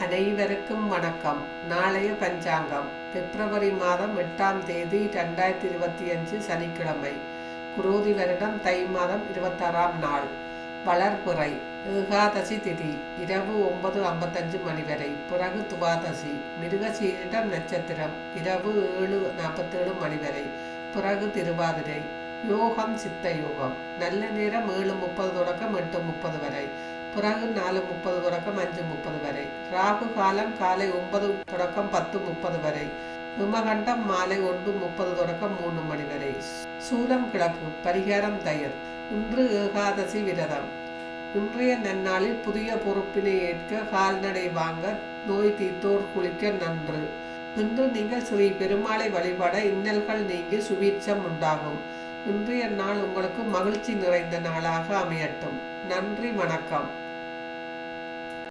அனைவருக்கும் வணக்கம். நாளைய பஞ்சாங்கம். பிப்ரவரி மாதம் எட்டாம் தேதி ரெண்டாயிரத்தி இருபத்தி அஞ்சு சனிக்கிழமை. குரோதி வருடம் தை மாதம் இருபத்தாறாம் நாள். வளர்புறை ஏகாதசி திதி. இரவு ஒன்பது ஐம்பத்தஞ்சு மணி வரை. பிறகு துவாதசி. மிருகசீரிடம் நட்சத்திரம். இரவு ஏழு நாற்பத்தேழு மணி வரை. பிறகு திருவாதிரை. யோகம் சித்த யோகம். நல்ல நேரம் ஏழு முப்பது தொடக்கம் எட்டு முப்பது வரை. பிறகு நாலு முப்பது தொடக்கம் அஞ்சு ராகு காலம் காலை ஒன்பது தொடக்கம் பத்து முப்பது வரை. விமகண்டம் மாலை ஒன்று முப்பது தொடக்கம் மூணு மணி வரை. சூலம் கிழக்கு பரிகாரம் தயர். இன்று ஏகாதசி விரதம். இன்றைய நன்னாளில் புதிய பொறுப்பினை ஏற்க கால்நடை வாங்க நோய் தீத்தோர் குளிக்க நன்று. இன்று நீங்கள் ஸ்ரீ பெருமாளை வழிபட இன்னல்கள் நீங்கி சுபீட்சம் உண்டாகும். இன்றைய நாள் உங்களுக்கு மகிழ்ச்சி நிறைந்த நாளாக அமையட்டும். நன்றி வணக்கம்.